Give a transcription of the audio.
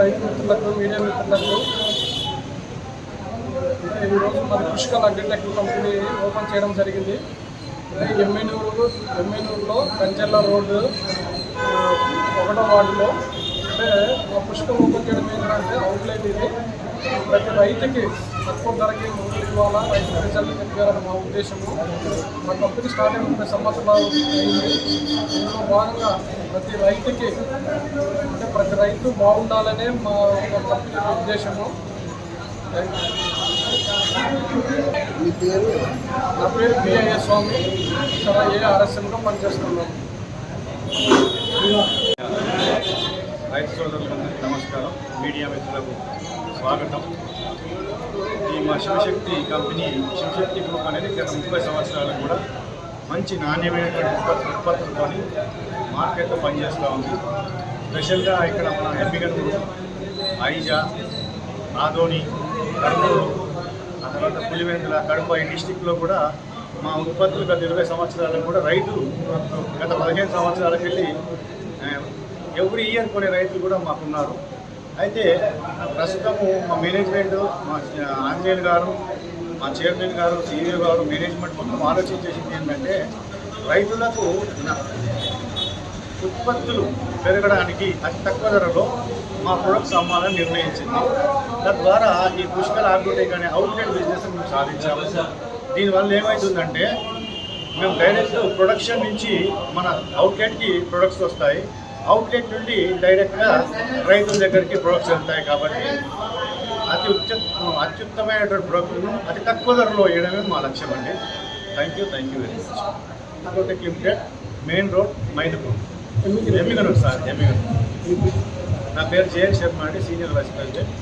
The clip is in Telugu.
మిత్రులకు మీడియా మిత్రులకు. ఈరోజు మరి పుష్కల్ అగ్రిటెక్ కంపెనీ ఓపెన్ చేయడం జరిగింది. ఎమ్మెనూరు ఎమ్మెనూరులో కంచెల్ల రోడ్డు ఒకటో వార్డులో. అంటే మా పుష్కం ఓపెన్ చేయడం ఏంటంటే అవుట్లెట్ ఇది. ప్రతి రైతుకి తక్కువ ధరకి మందులు ఇవ్వాలా? రైతు రిజల్ట్ తెప్పించాలని మా ఉద్దేశము. మా కంపెనీ స్టార్ట్ అయిన ముప్పై సంవత్సరాలు అయింది. ఇందులో భాగంగా ప్రతి రైతుకి రైతు బాగుండాలనే మా కంపెనీ ఉద్దేశము. మీ పేరు? నా పేరు పిఐఏ స్వామి. ఇక్కడ ఏఆర్ఎస్ఎంలో పనిచేస్తున్నాను రైతు సోదరులందరికీ నమస్కారం. మీడియా మిత్రులకు స్వాగతం. ఈ మా శివశక్తి కంపెనీ శివశక్తి గ్రూప్ అనేది గత ముప్పై సంవత్సరాలు కూడా మంచి నాణ్యమైనటువంటి ఉత్పత్తి ఉత్పత్తులతో మార్కెట్లో పనిచేస్తూ ఉంది. స్పెషల్గా ఇక్కడ మన ఎమ్మిగనూరు ఐజా ఆదోని కర్నూలు ఆ తర్వాత పులివెందుల కడప ఈ డిస్టిక్లో కూడా మా ఉత్పత్తులు గత ఇరవై సంవత్సరాలకు కూడా రైతులు గత పదిహేను సంవత్సరాలకు వెళ్ళి ఎవ్రీ ఇయర్ కొనే రైతులు కూడా మాకున్నారు. అయితే ప్రస్తుతము మా మేనేజ్మెంట్ మా ఆంజనేయులు గారు మా చైర్మన్ గారు సీఈఓ గారు మేనేజ్మెంట్ మొత్తం ఆలోచించేసింది ఏంటంటే రైతులకు ఉత్పత్తులు పెరగడానికి అతి తక్కువ ధరలో మా ప్రొడక్ట్స్ అమ్మాలని నిర్ణయించింది. తద్వారా ఈ పుష్కల ఆగ్రోటెక్ అనే అవుట్లెట్ బిజినెస్ మేము సాధించాము. దీనివల్ల ఏమవుతుందంటే మేము డైరెక్ట్ ప్రొడక్షన్ నుంచి మన అవుట్లెట్కి ప్రొడక్ట్స్ వస్తాయి. అవుట్లెట్ నుండి డైరెక్ట్గా రైతుల దగ్గరికి ప్రొడక్ట్స్ వెళ్తాయి కాబట్టి అతి ఉత్త అత్యుత్తమైనటువంటి ప్రొడక్ట్ను అతి తక్కువ ధరలో వేయడమే మా లక్ష్యం అండి. Thank you thank you very much agrotech limited main road Maidupur Yemmiganur sir Yemmiganur నా పేరు జేఎన్ శర్మ అండి సీనియర్ వైస్ ప్రెసిడెంట్.